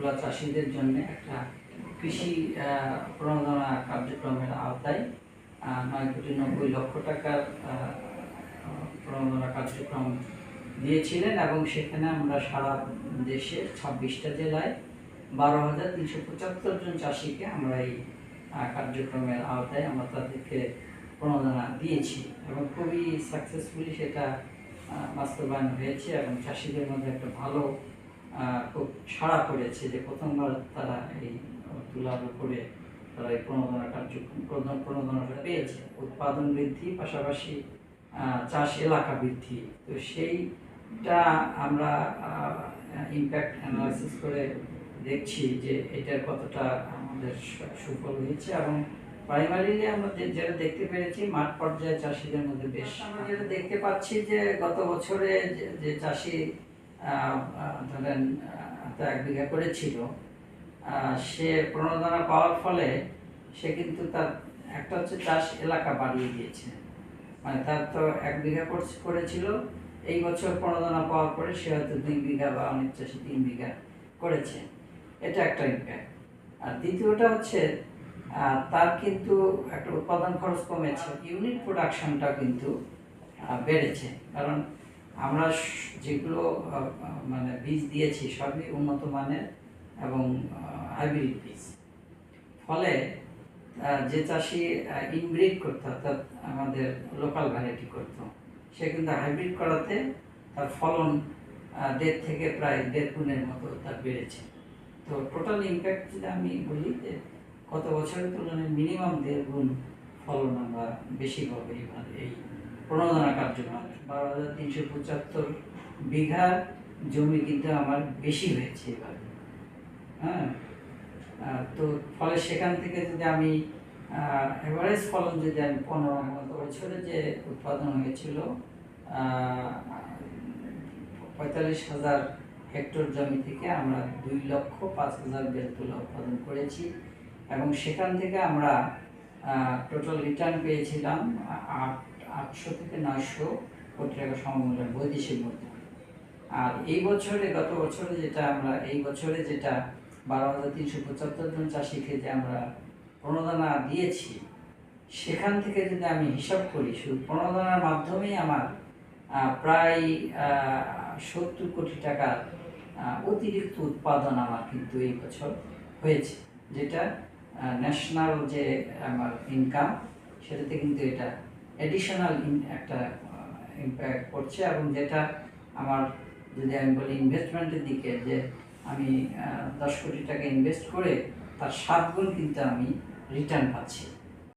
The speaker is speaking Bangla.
তুলা চাষিদের জন্য একটা কৃষি প্রণোদনা কার্যক্রমের আওতায় নয় কোটি নব্বই লক্ষ টাকার প্রণোদনা কার্যক্রম দিয়েছিলেন এবং সেখানে আমরা সারা দেশের ছাব্বিশটা জেলায় বারো হাজার তিনশো পঁচাত্তর জন চাষিকে আমরা এই কার্যক্রমের আওতায় আমরা তাদেরকে প্রণোদনা দিয়েছি এবং খুবই সাকসেসফুলি সেটা বাস্তবায়ন হয়েছে এবং চাষিদের মধ্যে একটা ভালো খুব সাড়া পড়েছে যে প্রথমবার তারা এই তুলার উপরে তারা এই প্রণোদনা কার্যক্রম প্রণোদনাটা পেয়েছে। উৎপাদন বৃদ্ধি, পাশাপাশি চাষ এলাকা বৃদ্ধি। তো সেইটা আমরা ইম্প্যাক্ট অ্যানালাইসিস করে দেখছি যে এটার কতটা আমাদের সুফল হয়েছে এবং প্রাইমারিলি আমরা যেটা দেখতে পেরেছি, মাঠ পর্যায়ে চাষিদের মধ্যে বেশ আমরা যেটা দেখতে পাচ্ছি যে গত বছরে যে- চাষি ধরেন আহ, তো এক বিঘা করেছিল। সে প্রণোদনা পাওয়ার ফলে সে কিন্তু তার একটা হচ্ছে চাষ এলাকা বাড়িয়ে দিয়েছে। মানে তার তো এক বিঘা করছে- করেছিল। এই বছর প্রণোদনা পাওয়ার পরে সে হয়তো দুই বিঘা বা অনেক চাষি তিন বিঘা করেছে। এটা একটা ইম্প্যাক্ট আর দ্বিতীয়টা হচ্ছে তার কিন্তু একটা উৎপাদন খরচ কমেছে। ইউনিট প্রোডাকশনটা কিন্তু বেড়েছে। কারণ আমরা যেগুলো মানে বীজ দিয়েছি সবই উন্নত মানের এবং হাইব্রিড বীজ। ফলে যে চাষি ইনব্রিড করতো, অর্থাৎ আমাদের লোকাল ভ্যারাইটি করতো, সে কিন্তু হাইব্রিড করাতে তার ফলন দেড় থেকে প্রায় দেড় গুণের মতো তার বেড়েছে। তো টোটাল ইম্প্যাক্ট যদি আমি বলি যে গত বছরের তুলনায় মিনিমাম দেড় গুণ ফলন আমরা বেশি পাবো এই প্রণোদনা কার্যক্রম। বারো হাজার তিনশো পঁচাত্তর বিঘা জমি কিন্তু আমার বেশি হয়েছে এবার। হ্যাঁ? তো ফলে সেখান থেকে যদি আমি এভারেজ ফলন যদি আমি পনেরো মতো বছরে যে উৎপাদন হয়েছিল পঁয়তাল্লিশ হাজার হেক্টর জমি থেকে আমরা দুই লক্ষ পাঁচ হাজার বেল তুলা উৎপাদন করেছি এবং সেখান থেকে আমরা টোটাল রিটার্ন পেয়েছিলাম আট আটশো থেকে নয়শো কোটি টাকা সমমূল্যের বৈদেশিক মুদ্রা। আর এই বছরে, গত বছরে যেটা আমরা, এই বছরে যেটা বারো হাজার তিনশো পঁচাত্তর জন চাষিকে যে আমরা প্রণোদনা দিয়েছি, সেখান থেকে যদি আমি হিসাব করি, শুধু প্রণোদনার মাধ্যমেই আমার প্রায় সত্তর কোটি টাকার অতিরিক্ত উৎপাদন আমার কিন্তু এই বছর হয়েছে, যেটা ন্যাশনাল যে আমার ইনকাম সেটাতে কিন্তু এটা এডিশনাল একটা ইম্প্যাক্ট করছে এবং যেটা আমার, যদি আমি বলি ইনভেস্টমেন্টের দিকে, যে আমি দশ কোটি টাকা ইনভেস্ট করে তার সাত গুণ কিন্তু আমি রিটার্ন পাচ্ছি।